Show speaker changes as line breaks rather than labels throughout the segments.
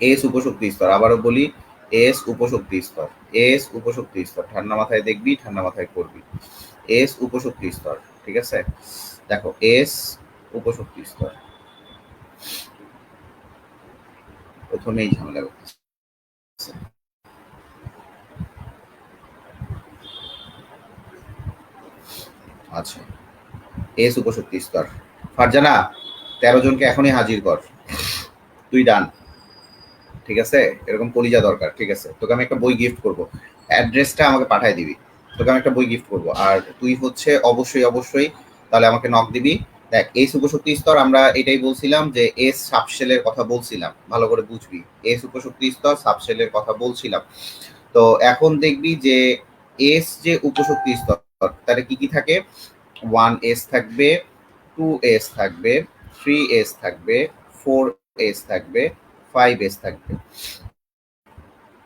S উপশক্তি স্তর। আবারও বলি, এস উপশক্তি স্তর। এস উপশক্তি স্তর। ঠান্ডা মাথায় দেখবি, ঠান্ডা মাথায় করবি। এস উপশক্তি স্তর, ঠিক আছে? দেখো, এস উপশক্তি স্তর। প্রথমেই ঝামেলা করতেছে। আচ্ছা এস উপশক্তি স্তর। ফারজানা, তেরো জনকে এখনই হাজির কর। তুই ডান। ঠিক আছে? এরকম কলিজা দরকার, ঠিক আছে? তোকে আমি একটা বই গিফট করব। অ্যাড্রেসটা আমাকে পাঠায় দিবি। তোকে আমি একটা বই গিফট করব। আর তুই হচ্ছে অবশ্যই অবশ্যই তাহলে আমাকে নক দিবি। দেখ এস উপশক্তি স্তর আমরা এটাই বলছিলাম যে এস সাবশেলের কথা বলছিলাম। ভালো করে বুঝবি। এস উপশক্তি স্তর সাবশেলের কথা বলছিলাম। তো এখন দেখবি যে এস যে উপশক্তি স্তর তাহলে কি কি থাকে? ওয়ান এস থাকবে টু এস থাকবে থ্রি এস থাকবে ফোর এস থাকবে ফাইভ এস থাকবে।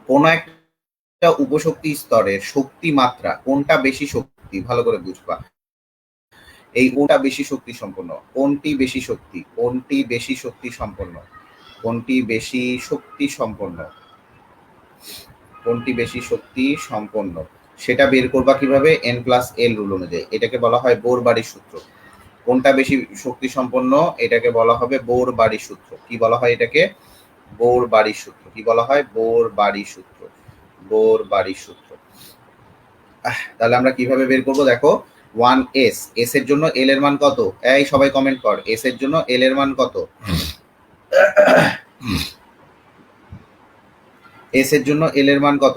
কোন একটা উপশক্তি স্তরের শক্তি মাত্রা কোনটা বেশি শক্তি, ভালো করে বুঝবা। এই কোনটা বেশি শক্তি সম্পন্ন, কোনটি বেশি শক্তি, কোনটি বেশি শক্তি সম্পন্ন, কোনটি বেশি শক্তি সম্পন্ন, কোনটি বেশি শক্তি সম্পন্ন, সেটা বের করবা কীভাবে? এন প্লাস এল রুল অনুযায়ী। এটাকে বলা হয় বোর বাড়ির সূত্র। কোনটা বেশি শক্তি সম্পন্ন? এটাকে বলা হবে বোর বাড়ির সূত্র। কি বলা হয় এটাকে? বোর বাড়ির সূত্র। কি বলা হয়? বোর বাড়ি সূত্র। বোর বাড়ির সূত্র তাহলে আমরা কীভাবে বের করব? দেখো ওয়ান এস এস এর জন্য এল এর মান কত? এই সবাই কমেন্ট কর। এস এর জন্য এল এর মান কত? এস এর জন্য এল এর মান কত?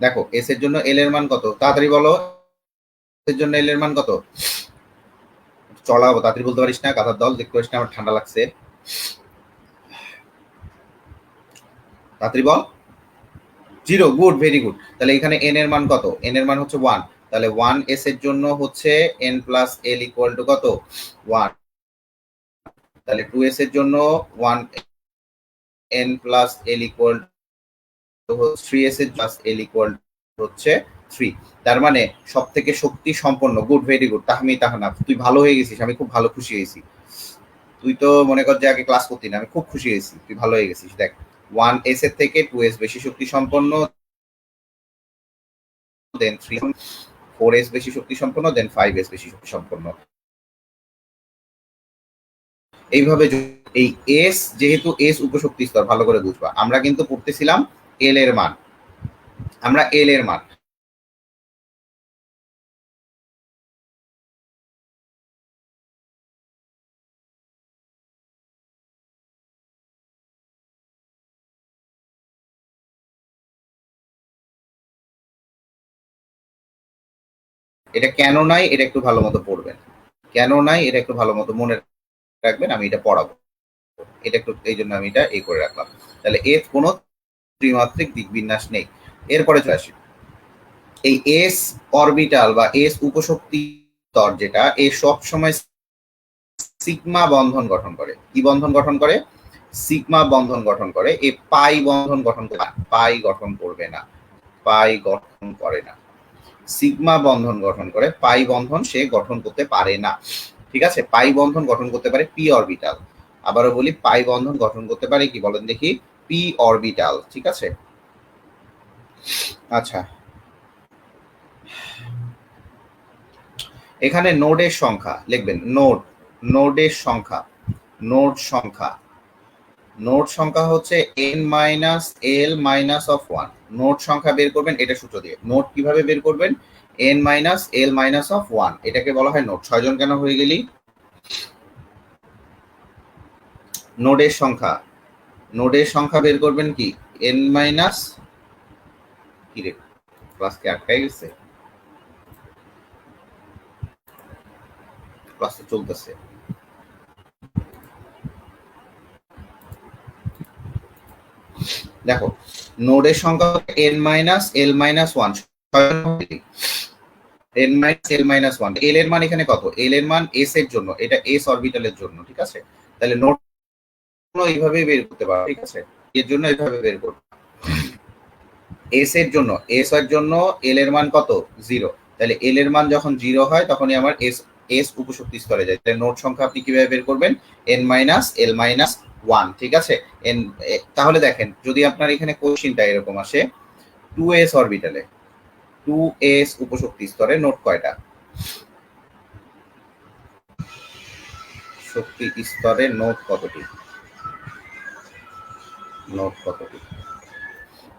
দেখো এস এর জন্য এল এর মান কত? তাড়াতাড়ি বলো। এর জন্য এল এর মান কত? চলাবো তাড়াতাড়ি বলতে পারিস না। কাঁথার দল, দেখতে পারিস না, আমার ঠান্ডা লাগছে। তাড়াতাড়ি বল। Zero, good, very good. তাহলে এখানে এন এর মান কত? এন এর মান হচ্ছে ওয়ান তাহলে ওয়ান এস এর জন্য হচ্ছে N plus L equal to কত? ওয়ান তাহলে টু এস এর জন্য one N plus L equal three S এর প্লাস এল ইকুয়াল হচ্ছে থ্রি তার মানে সব থেকে শক্তি সম্পন্ন, good, very good. Tahmi Tahana তুই ভালো হয়ে গেছিস, আমি খুব ভালো খুশি হয়েছি। তুই তো মনে কর যে আগে ক্লাস করতি না, আমি খুব খুশি হয়েছি, তুই ভালো হয়ে গেছিস, দেখ। ওয়ান এস এর থেকে টু এস বেশি শক্তি সম্পন্ন দেন থ্রি ফোর এস বেশি শক্তি সম্পন্ন দেন ফাইভ এস বেশি শক্তি সম্পন্ন এইভাবে এই এস যেহেতু এস উপশক্তি স্তর ভালো করে বুঝবা। আমরা কিন্তু পড়তেছিলাম এল এর মান। আমরা এল এর মান। এটা কেন নাই, এটা একটু ভালো মতো পড়বেন। কেন নাই, এটা একটু ভালো মতো মনে রাখবেন, আমি এটা পড়াবো। এটা একটু, এই জন্য আমি এটা এই করে রাখলাম। তাহলে এর কোনো ত্রিমাত্রিক দিক বিন্যাস নেই। এরপরে চলে আসি। এই এস অরবিটাল বা এস উপশক্তি স্তর যেটা, এ সব সময় সিগমা বন্ধন গঠন করে। কি বন্ধন গঠন করে? সিগমা বন্ধন গঠন করে। এ পাই বন্ধন গঠন করে পাই গঠন করবে না। পাই গঠন করে না। সিগমা বন্ধন গঠন করে, পাই বন্ধন সে গঠন করতে পারে না। ঠিক আছে? পাই বন্ধন গঠন করতে পারে পি অরবিটাল আবারও বলি, পাই বন্ধন গঠন করতে পারে কি? বলেন দেখি পি অরবিটাল ঠিক আছে? আচ্ছা। এখানে নোডের সংখ্যা, লিখবেন, নোড, নোডের সংখ্যা, নোড সংখ্যা। নোড সংখ্যা হচ্ছে N minus L minus of one node সংখ্যা বের করবেন, এটা সূত্র দিয়ে। নোট কীভাবে বের করবেন? N minus L minus of one এটাকে বলা হয় নোট। ছয়জন কেন হয়ে গেলি? নোডের সংখ্যা। নোডের সংখ্যা বের করবেন কি? এন মাইনাস কি রে? ক্লাস কি আটকাই গেছে? ক্লাস চলতেছে। দেখো, নোডের সংখ্যা N minus L minus one N minus L minus one L এর মান এখানে কত? এল এর মান এস এর জন্য, এটা এস অরবিটালের জন্য, ঠিক আছে? তাহলে নোড এইভাবে বের করতে পারো, ঠিক আছে? এর জন্য এইভাবে বের করব এস এর জন্য এস এর জন্য এল এর মান কত? জিরো তাহলে এল এর মান যখন জিরো হয়, তখনই আমার এস এস উপশক্তি স্তরে যায়। তাহলে নোট সংখ্যা আপনি কীভাবে বের করবেন? N minus L minus one ঠিক আছে? এন তাহলে দেখেন, যদি আপনার এখানে কোশ্চিনটা এরকম আসে টু এস অরবিটালে টু এস উপশক্তি স্তরে নোট কয়টা? শক্তি স্তরে নোট কতটি? নোট কতটি?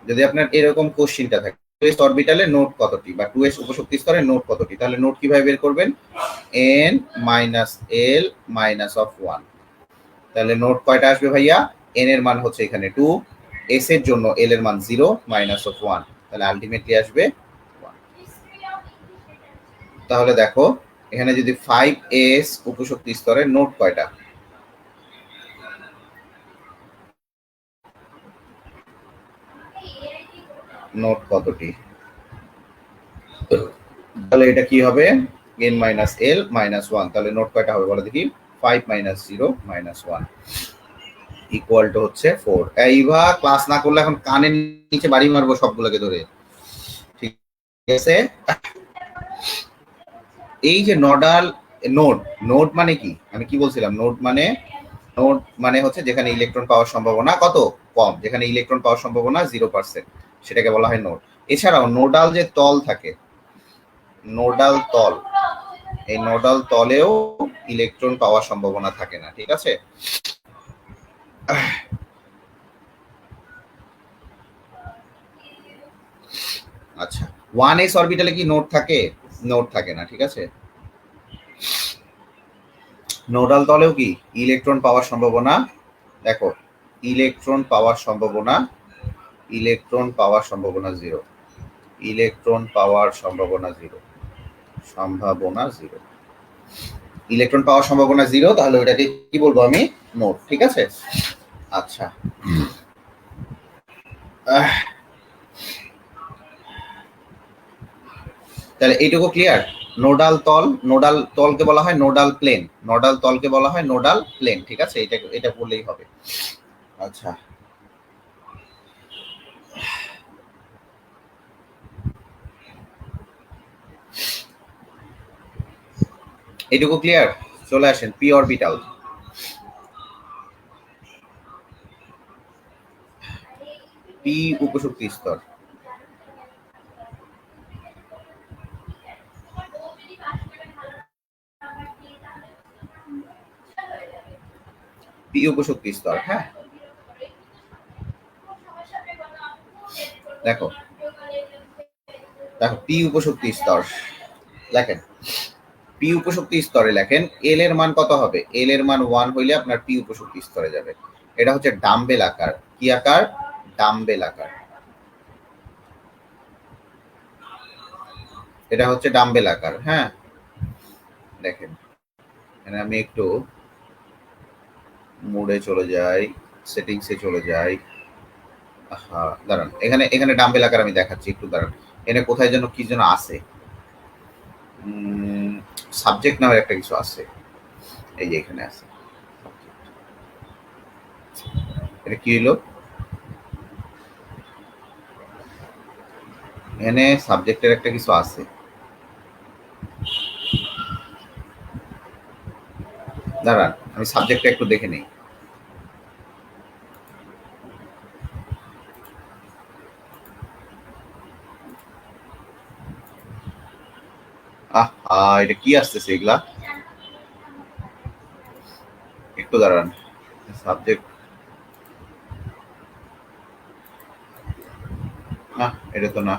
যদি আপনার এরকম কোশ্চিনটা থাকে টু এস অরবিটালে নোট কতটি বা টু এস উপশক্তি স্তরে নোট কতটি? তাহলে নোট কীভাবে বের করবেন? N minus L minus of one তাহলে নোট কয়টা আসবে ভাইয়া? এন এর মান হচ্ছে এখানে টু এস এর জন্য এল এর মান জিরো মাইনাস অফ ওয়ান তাহলে আলটিমেটলি আসবে তাহলে দেখো, এখানে যদি ফাইভ এস উপশক্তি স্তরে নোট কয়টা? নোট কতটি? তাহলে এটা কি হবে? N minus L minus one তাহলে নোট কয়টা হবে বলো দেখি। Five minus zero minus one equal two হচ্ছে ফোর এইবা ক্লাস না করলে এখন কানের নিচে বাড়ি মারবো সবগুলোকে ধরে। ঠিক আছে? এই যে নডাল নোড নোড মানে কি? আমি কি বলছিলাম? নোড মানে নোড মানে হচ্ছে যেখানে ইলেকট্রন পাওয়ার সম্ভাবনা কত? কম। যেখানে ইলেকট্রন পাওয়ার সম্ভাবনা জিরো পার্সেন্ট সেটাকে বলা হয় নোড এছাড়াও নোডাল যে তল থাকে নোডাল তল এই নোডাল তলেও ইলেকট্রন পাওয়ার সম্ভাবনা থাকে না, ঠিক আছে? আচ্ছা ওয়ান এস অরবিটালে কি নোট থাকে? নোট থাকে না, ঠিক আছে? নোডাল তলেও কি? ইলেকট্রন পাওয়ার সম্ভাবনা, দেখো ইলেকট্রন পাওয়ার সম্ভাবনা ইলেকট্রন পাওয়ার সম্ভাবনা জিরো ইলেকট্রন পাওয়ার সম্ভাবনা জিরো সম্ভাবনা জিরো ইলেকট্রন পাওয়ার সম্ভাবনা জিরো তাহলে ওটাকে কি বলব আমি? নোট ঠিক আছে? আচ্ছা। তাহলে এইটুকু ক্লিয়ার নোডাল তল নোডাল তলকে বলা হয় নোডাল প্লেন নোডাল তলকে বলা হয় নোডাল প্লেন ঠিক আছে? এটা এটা বললেই হবে। আচ্ছা। এইটুকু ক্লিয়ার চলে আসেন পি অরবিটাল পি উপশক্তি স্তর। পি উপশক্তি স্তর হ্যাঁ? দেখো দেখো পি উপশক্তি স্তর। লেখেন পি উপশক্তি স্তরে লেখেন এল এর মান কত হবে? এল এর মান ওয়ান হইলে আপনার পি উপশক্তি স্তরে যাবে। এটা হচ্ছে ডাম্বেল আকার। কি আকার? ডাম্বেল আকার। এটা হচ্ছে ডাম্বেল আকার হ্যাঁ? দেখেন, এখানে আমি একটু মোডে চলে যাই সেটিংসে চলে যাই। হ্যাঁ দাঁড়ান, এখানে এখানে ডাম্বেল আকার আমি দেখাচ্ছি, একটু দাঁড়ান। এখানে কোথায় যেন কি যেন আছে। সাবজেক্ট নামের একটা কিছু আছে। এই যে এখানে আছে। এটা কি হইল? এখানে সাবজেক্টের একটা কিছু আছে। দাঁড়ান, আমি সাবজেক্টটা একটু দেখে নেই। আহা এটা কি আসতেছে এগুলা? একটু দাঁড়ান সাবজেক্ট এটা তো না।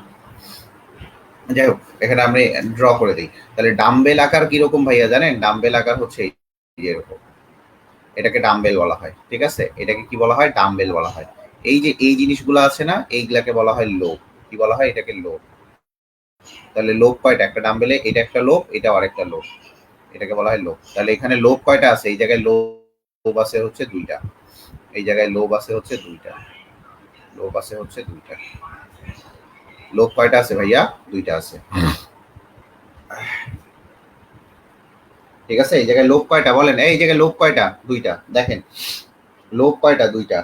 যাই হোক, এখানে আমি ড্র করে দিই। তাহলে ডাম্বেল আকার কীরকম ভাইয়া জানেন? ডাম্বেল আকার হচ্ছে এরকম। এটাকে ডাম্বেল বলা হয়, ঠিক আছে? এটাকে কি বলা হয়? ডাম্বেল বলা হয়। এই যে এই জিনিসগুলো আছে না, এইগুলাকে বলা হয় লোভ কি বলা হয়? এটাকে লোভ তাহলে লোভ কয়টা? একটা ডাম্বেলে, এটা একটা লোভ এটা আরেকটা লোভ এটাকে বলা হয় লোভ তাহলে এখানে লোভ কয়টা আছে? এই জায়গায় লোভ আছে হচ্ছে দুইটা। এই জায়গায় লোভ আছে হচ্ছে দুইটা। লোভ আছে হচ্ছে দুইটা। লোভ কয়টা আছে ভাইয়া? দুইটা আছে। ঠিক আছে? এই জায়গায় লোভ কয়টা বলেন? এই জায়গায় লোভ কয়টা? দুইটা। দেখেন। লোভ কয়টা? দুইটা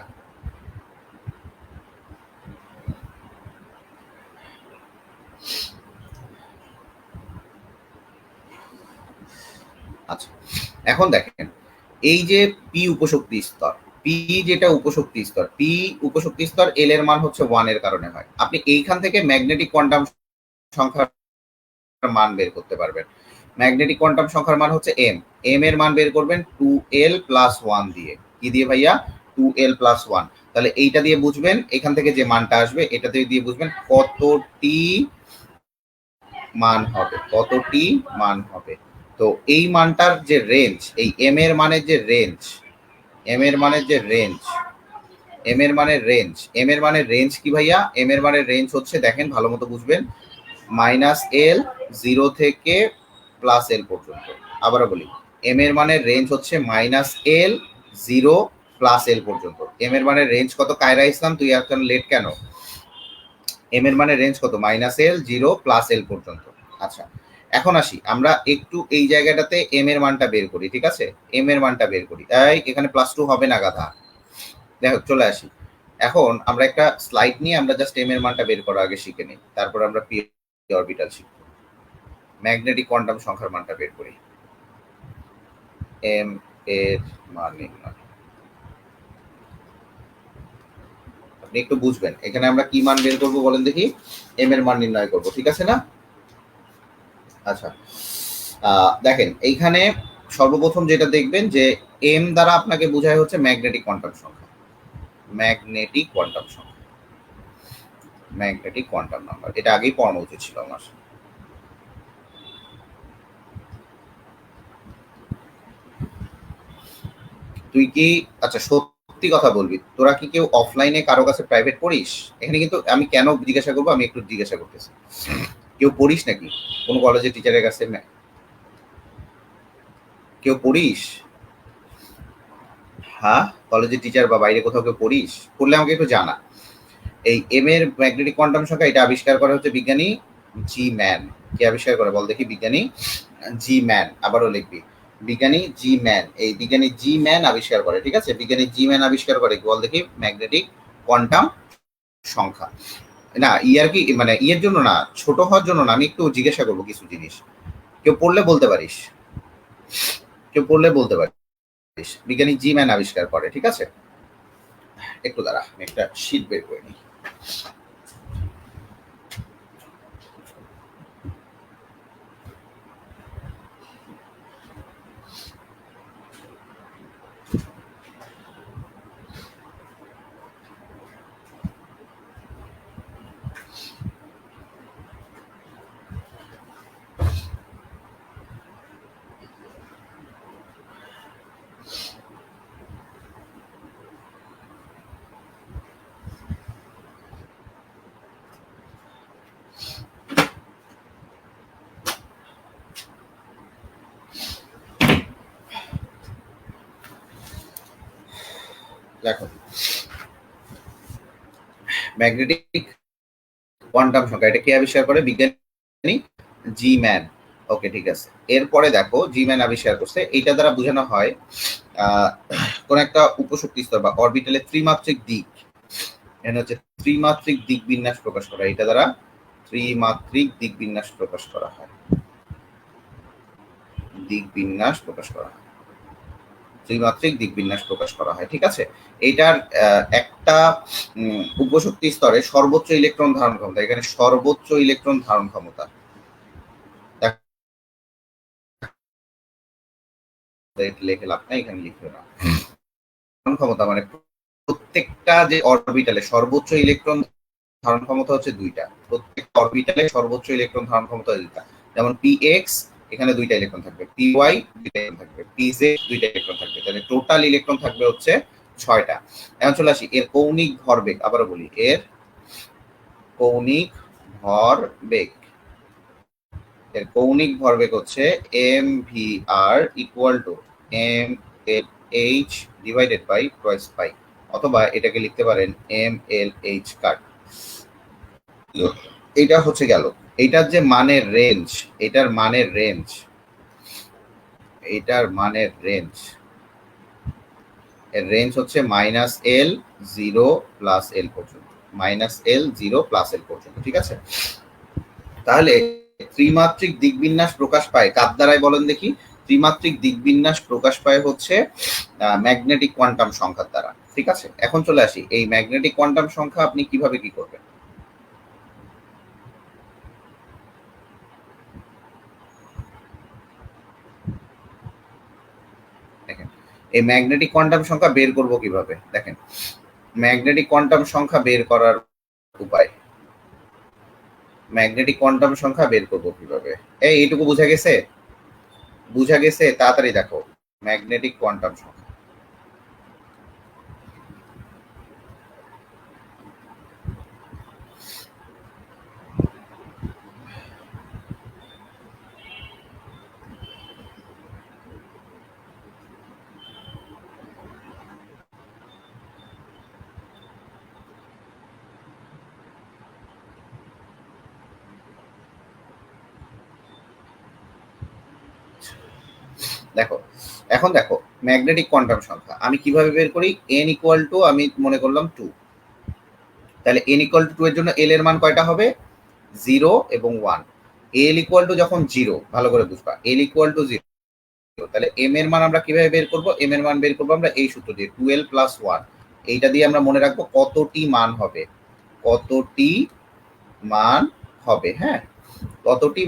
আচ্ছা এখন দেখেন, এই যে পি উপশক্তি স্তর পি যেটা উপশক্তি স্তর পি উপশক্তি স্তর এল এর মান হচ্ছে ওয়ানের কারণে হয়। আপনি এইখান থেকে ম্যাগনেটিক কোয়ান্টাম সংখ্যার মান বের করতে পারবেন। ম্যাগনেটিক কোয়ান্টাম সংখ্যার মান হচ্ছে এম এম এর মান বের করবেন টু এল প্লাস ওয়ান দিয়ে। কি দিয়ে ভাইয়া? টু এল প্লাস ওয়ান তাহলে এইটা দিয়ে বুঝবেন, এখান থেকে যে মানটা আসবে এটা দিয়ে বুঝবেন কতটি মান হবে, কতটি মান হবে। তো এই মানটার যে রেঞ্জ এই এম এর মানের যে রেঞ্জ এম এর মানের যে রেঞ্জ এম এর মানের রেঞ্জ এম এর মানের রেঞ্জ কি ভাইয়া? এম এর মানের রেঞ্জ হচ্ছে, দেখেন, ভালো মতো বুঝবেন মাইনাস এল জিরো থেকে প্লাস এল পর্যন্ত। আবারও বলি এম এর মানের রেঞ্জ হচ্ছে minus L zero plus L পর্যন্ত। এম এর মানের রেঞ্জ কত? কায়রা ইসলাম, তুই এখন লেট কেন? এম এর মানের রেঞ্জ কত? Minus L zero plus L পর্যন্ত। আচ্ছা এখন আসি, আমরা একটু এই জায়গাটাতে এম এর মানটা বের করি, ঠিক আছে? এম এর মানটা বের করি। এই, এখানে প্লাস টু হবে না গাধা। দেখো, চলে আসি। এখন আমরা একটা স্লাইড নিয়ে আমরা জাস্ট এম এর মানটা বের করা আগে শিখে নিই। তারপর আমরা পি অরবিটাল শিখব। ম্যাগনেটিক কোয়ান্টাম সংখ্যার মানটা বের করি। এম এর মান নির্ণয়। আপনি একটু বুঝবেন, এখানে আমরা কি মান বের করব বলেন দেখি? এম এর মান নির্ণয় করব, ঠিক আছে না? আচ্ছা। দেখেন, এইখানে সর্বপ্রথম যেটা দেখবেন যে এম দ্বারা আপনাকে বোঝায় হচ্ছে ম্যাগনেটিক কোয়ান্টাম সংখ্যা। ম্যাগনেটিক কোয়ান্টাম সংখ্যা। Magnetic quantum number. এটা আগেই পড়ানো উচিত ছিল আমার। তুই কি আচ্ছা সত্যি কথা বলবি, তোরা কি কেউ অফলাইনে কারও কাছে প্রাইভেট পড়িস? এখানে কিন্তু আমি কেন জিজ্ঞাসা করব? আমি একটু জিজ্ঞাসা করতেছি। কেউ পড়িস নাকি? কোন কলেজে টিচারের কাছে কেউ পড়িস? হ্যাঁ? কলেজের টিচার বা বাইরে কোথাও কেউ পড়িস? পড়লে আমাকে একটু জানা। এই এম এর ম্যাগনেটিক কোয়ান্টাম সংখ্যা এটা আবিষ্কার করা হচ্ছে বিজ্ঞানী জি ম্যান কে আবিষ্কার করে? বল দেখি, বিজ্ঞানী জি ম্যান আবারও লিখবি। বিজ্ঞানী জি ম্যান এই বিজ্ঞানী জি ম্যান আবিষ্কার করে, ঠিক আছে? বিজ্ঞানী জি ম্যান আবিষ্কার করে বল দেখি ম্যাগনেটিক কোয়ান্টাম সংখ্যা না ইয়ার কি মানে ইয়ের জন্য না, ছোট হওয়ার জন্য না, আমি একটু জিজ্ঞাসা করব কিছু জিনিস। কেউ পড়লে বলতে পারিস। কেউ পড়লে বলতে পারিস। বিজ্ঞানী জি ম্যান আবিষ্কার করে, ঠিক আছে? একটু দাঁড়া, আমি একটা শীত বের করে নিই। দেখো। ম্যাগনেটিক কোয়ান্টাম সংখ্যা, এটা কে আবিষ্কার করে? বিজ্ঞানী জি ম্যান ওকে ঠিক আছে। এরপরে দেখো জি ম্যান আবিষ্কার করছে। এইটা দ্বারা বোঝানো হয় কোন একটা উপশক্তি স্তর বা অরবিটালের ত্রিমাত্রিক দিক। এখানে হচ্ছে ত্রিমাত্রিক দিক বিন্যাস প্রকাশ করা। এটা দ্বারা ত্রিমাত্রিক দিক বিন্যাস প্রকাশ করা হয়। দিক বিন্যাস প্রকাশ করা হয়। ত্রিমাত্রিক দিক বিন্যাস প্রকাশ করা হয় ঠিক আছে? এটার একটা উপশক্তি স্তরে সর্বোচ্চ ইলেকট্রন ধারণ ক্ষমতা এখানে সর্বোচ্চ ইলেকট্রন ধারণ ক্ষমতা। লেখে লাভ না এখানে লিখবে না ধারণ ক্ষমতা মানে প্রত্যেকটা যে অরবিটালে সর্বোচ্চ ইলেকট্রন ধারণ ক্ষমতা হচ্ছে দুইটা। প্রত্যেকটা অরবিটালে সর্বোচ্চ ইলেকট্রন ধারণ ক্ষমতা দুইটা। যেমন পি এক্স এখানে দুইটা ইলেকট্রন থাকবে পি ওয়াই দুইটা ইলেকট্রন থাকবে পি জে দুইটা ইলেকট্রন থাকবে। তাহলে টোটাল ইলেকট্রন থাকবে হচ্ছে ছয়টা। এখন চলে আসি, এর কৌণিক ভরবেগ, আবারও বলি, এর কৌণিক ভরবেগ। এর কৌণিক ভরবেগ হচ্ছে M V R equal to M L H divided by twice pi অথবা এটাকে লিখতে পারেন এম এল এইচ কাট এটা হচ্ছে গেল। এটার যে মানের রেঞ্জ এটার মানের রেঞ্জ এটার মানের রেঞ্জ এর রেঞ্জ হচ্ছে minus L zero plus L পর্যন্ত minus L zero plus L পর্যন্ত, ঠিক আছে? তাহলে ত্রিমাত্রিক দিকবিন্যাস প্রকাশ পায় কার দ্বারাই বলেন দেখি? ত্রিমাত্রিক দিকবিন্যাস প্রকাশ পায় হচ্ছে ম্যাগনেটিক কোয়ান্টাম সংখ্যার দ্বারা, ঠিক আছে? এখন চলে আসি, এই ম্যাগনেটিক কোয়ান্টাম সংখ্যা আপনি কীভাবে কি করবেন দেখেন এই ম্যাগনেটিক কোয়ান্টাম সংখ্যা বের করব কীভাবে? দেখেন ম্যাগনেটিক কোয়ান্টাম সংখ্যা বের করার উপায়। ম্যাগনেটিক কোয়ান্টাম সংখ্যা বের করব কীভাবে? এই, এইটুকু বুঝা গেছে? বুঝা গেছে? তাড়াতাড়ি দেখো। ম্যাগনেটিক কোয়ান্টাম সংখ্যা। দেখো, এখন দেখো ম্যাগনেটিক কোয়ান্টাম সংখ্যা। আমি কীভাবে বের করি? এন ইকুয়াল টু আমি মনে করলাম টু তাহলে এন ইকুয়াল টু এর জন্য এল এর মান কয়টা হবে? জিরো এবং ওয়ান এল ইকুয়াল টু যখন জিরো ভালো করে বুঝবা এল ইকুয়াল টু জিরো তাহলে এম এর মান আমরা কীভাবে বের করব? এম এর মান বের করব আমরা এই সূত্র দিয়ে টুয়েলভ প্লাস ওয়ান এইটা দিয়ে আমরা মনে রাখব কতটি মান হবে। কতটি মান হবে হ্যাঁ? কতটি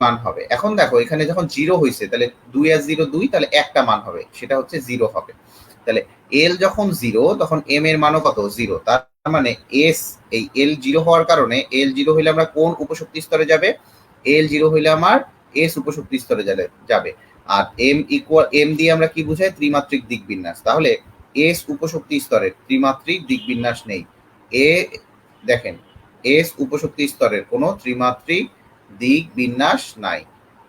মান হবে। এখন দেখো, এখানে যখন জিরো হয়েছে তাহলে দুই আর জিরো দুই, তাহলে একটা মান হবে। সেটা হচ্ছে জিরো হবে। তাহলে এল যখন জিরো তখন এম এর মানও কত? জিরো তার মানে এস এই এল জিরো হওয়ার কারণে এল জিরো হইলে আমরা কোন উপশক্তি স্তরে যাবে? এল জিরো হইলে আমার এস উপশক্তি স্তরে যাবে আর এম ইকুয়াল এম দিয়ে আমরা কি বুঝাই? ত্রিমাত্রিক দিক বিন্যাস তাহলে এস উপশক্তি স্তরের ত্রিমাত্রিক দিক বিন্যাস নেই। এ দেখেন এস উপশক্তি স্তরের কোনো ত্রিমাত্রিক দিক বিন্যাস নাই।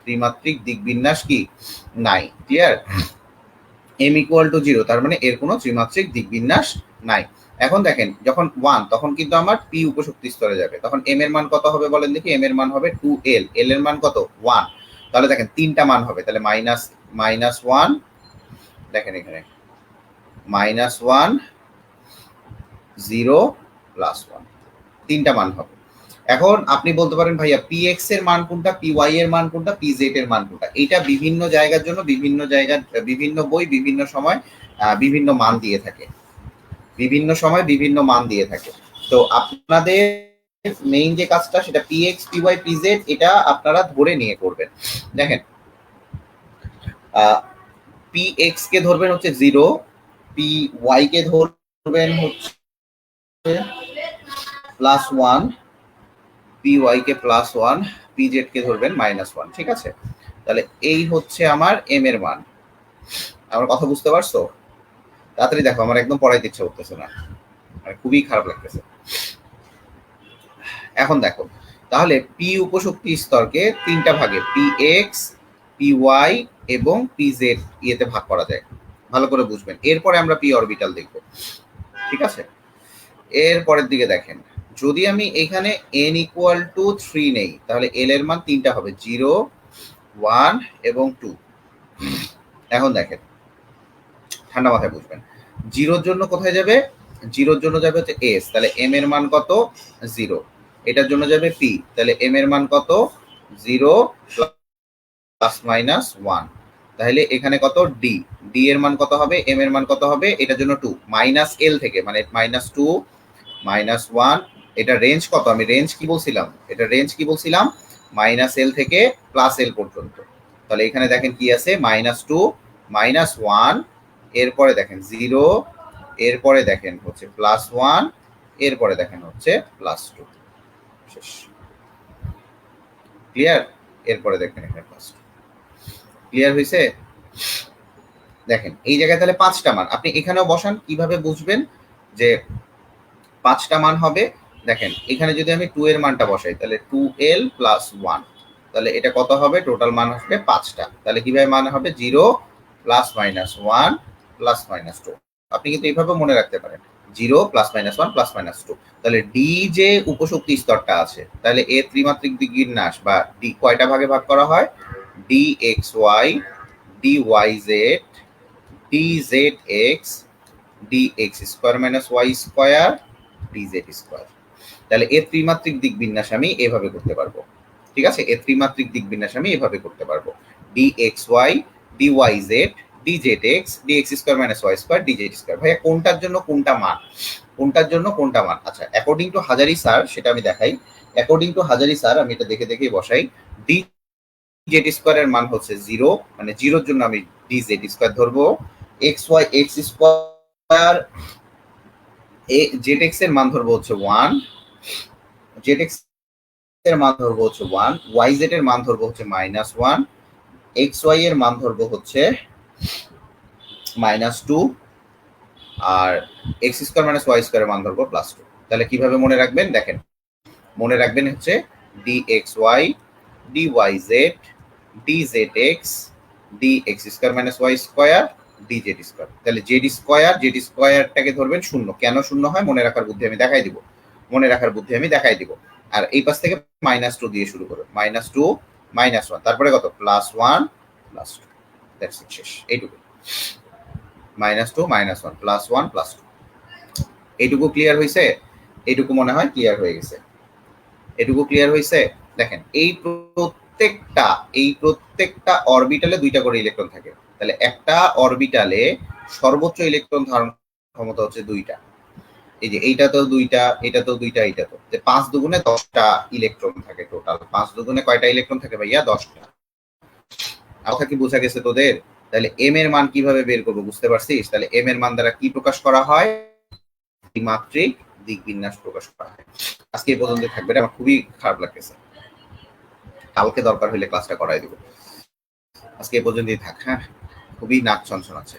ত্রিমাত্রিক দিক বিন্যাস কি? নাই। Clear M equal to zero তার মানে এর কোনো ত্রিমাত্রিক দিক বিন্যাস নাই। এখন দেখেন, যখন ওয়ান তখন কিন্তু আমার পি উপশক্তি স্তরে যাবে। তখন এম এর মান কত হবে বলেন দেখি? এম এর মান হবে টু এল এল এর মান কত? ওয়ান তাহলে দেখেন, তিনটা মান হবে। তাহলে মাইনাস মাইনাস ওয়ান দেখেন এখানে। Minus one zero plus one তিনটা মান হবে। এখন আপনি বলতে পারেন, ভাইয়া পি এক্সের মান কোনটা পি ওয়াই এর মান কোনটা পি জেড এর মান কোনটা? এটা বিভিন্ন জায়গার জন্য বিভিন্ন জায়গার, বিভিন্ন বই বিভিন্ন সময় বিভিন্ন মান দিয়ে থাকে। বিভিন্ন সময় বিভিন্ন মান দিয়ে থাকে। তো আপনাদের মেইন যে কাজটা, সেটা P X P Y P Z এটা আপনারা ধরে নিয়ে করবেন। দেখেন পি এক্স কে ধরবেন হচ্ছে জিরো পি ওয়াই কে ধরবেন হচ্ছে প্লাস ওয়ান পি ওয়াই কে প্লাস ওয়ান পি জেড কে ধরবেন মাইনাস ওয়ান ঠিক আছে? তাহলে এই হচ্ছে আমার এম এর মান। আমার কথা বুঝতে পারছ? তাড়াতাড়ি দেখো, আমার একদম পড়াইতে ইচ্ছা করতেছে না। মানে খুবই খারাপ লাগতেছে। এখন দেখো, তাহলে পি উপশক্তি স্তরকে তিনটা ভাগে পি এক্স পি ওয়াই এবং পি জেড ইয়েতে ভাগ করা যায়। ভালো করে বুঝবেন। এরপরে আমরা পি অরবিটাল দেখব। ঠিক আছে? এর পরের দিকে দেখেন। যদি আমি এখানে এন ইকুয়াল টু থ্রি নেই, তাহলে এল এর মান তিনটা হবে জিরো ওয়ান এবং টু এখন দেখেন, ঠান্ডা মাথায় বুঝবেন। জিরোর জন্য কোথায় যাবে? জিরোর জন্য যাবে হচ্ছে এস তাহলে এম এর মান কত? জিরো এটার জন্য যাবে পি তাহলে এম এর মান কত? জিরো প্লাস মাইনাস ওয়ান তাহলে এখানে কত? ডি ডি এর মান কত হবে? এম এর মান কত হবে? এটার জন্য টু মাইনাস এল থেকে মানে মাইনাস টু মাইনাস ওয়ান এটা রেঞ্জ কত? আমি রেঞ্জ কি বলছিলাম? এটা রেঞ্জ কি বলছিলাম? মাইনাস এল থেকে প্লাস এল পর্যন্ত। তাহলে এখানে দেখেন কি আছে? মাইনাস টু মাইনাস ওয়ান এরপরে দেখেন জিরো এরপরে দেখেন হচ্ছে প্লাস ওয়ান এরপরে দেখেন হচ্ছে প্লাস টু শেষ। ক্লিয়ার এরপরে দেখেন এখানে প্লাস টু ক্লিয়ার হয়েছে দেখেন, এই জায়গায় তাহলে পাঁচটা মান। আপনি এখানেও বসান, কীভাবে বুঝবেন যে পাঁচটা মান হবে? দেখেন, এখানে যদি আমি টু এর মানটা বসাই, তাহলে টু এল প্লাস ওয়ান তাহলে এটা কত হবে? টোটাল মান আসবে পাঁচটা। তাহলে কীভাবে মান হবে? Zero plus minus one plus minus two আপনি কিন্তু এইভাবে মনে রাখতে পারেন। Zero plus minus one plus minus two তাহলে ডি যে উপশক্তি স্তরটা আছে, তাহলে এ ত্রিমাত্রিক বিন্যাস বা ডি কয়টা ভাগে ভাগ করা হয়? D X Y D Y Z D Z X D X square minus Y square D Z square তাহলে এর ত্রিমাত্রিক দিক বিন্যাস আমি এভাবে করতে পারব। ঠিক আছে? এর ত্রিমাত্রিক দিক বিন্যাস আমি এভাবে করতে পারব। D X Y D Y Z D Z X D X square minus Y square D Z square ভাইয়া, কোনটার জন্য কোনটা মান? কোনটার জন্য কোনটা মান? আচ্ছা অ্যাকর্ডিং টু হাজারি স্যার সেটা আমি দেখাই। অ্যাকর্ডিং টু হাজারি স্যার আমি এটা দেখে দেখে বসাই। ডি জেড স্কোয়ারের মান হচ্ছে জিরো মানে জিরোর জন্য আমি ডি জেড স্কোয়ার ধরবো। X Y X square Z এক্সের মান ধরবো হচ্ছে ওয়ান জেড এক্সের মান ধরবো হচ্ছে ওয়ান ওয়াই জেড এর মান ধরবো হচ্ছে মাইনাস ওয়ান এক্স ওয়াই এর মান ধরবো হচ্ছে মাইনাস টু আর X square minus Y square মান ধরবো প্লাস টু তাহলে কীভাবে মনে রাখবেন? দেখেন, মনে রাখবেন হচ্ছে D X Y D Y Z D Z X D X square minus Y square D Z square তাহলে জেড স্কোয়ার জেড স্কোয়ারটাকে ধরবেন শূন্য। কেন শূন্য হয়? মনে রাখার বুদ্ধি আমি দেখাই দিব। মনে রাখার বুদ্ধি আমি দেখাই দিব। আর এই পাশ থেকে মাইনাস টু দিয়ে শুরু করবে মাইনাস টু মাইনাস ওয়ান তারপরে কত? প্লাস ওয়ান প্লাস টু শেষ। এইটুকু। Minus two minus one plus one plus two এইটুকু ক্লিয়ার হয়েছে এইটুকু মনে হয় ক্লিয়ার হয়ে গেছে। এটুকু ক্লিয়ার হয়েছে দেখেন, এই প্রত্যেকটা এই প্রত্যেকটা অরবিটালে দুইটা করে ইলেকট্রন থাকে। তাহলে একটা অরবিটালে সর্বোচ্চ ইলেকট্রন ধারণ ক্ষমতা হচ্ছে দুইটা। এই যে এইটা তো দুইটা, এটা তো দুইটা, এইটা তো। যে পাঁচ দুগুণে দশটা ইলেকট্রন থাকে টোটাল পাঁচ দুগুণে কয়টা ইলেকট্রন থাকে ভাইয়া? দশটা। কথা কি বোঝা গেছে তোদের? তাহলে এম এর মান কীভাবে বের করব বুঝতে পারছিস? তাহলে এম এর মান দ্বারা কি প্রকাশ করা হয়? দ্বিমাত্রিক দিক বিন্যাস প্রকাশ করা হয়। আজকে এই পর্যন্ত থাকবে। এটা আমার খুবই খারাপ লাগতেছে। কালকে দরকার হলে ক্লাসটা করাই দেবো। আজকে এই পর্যন্তই থাক হ্যাঁ? খুবই নাক ছনছন আছে।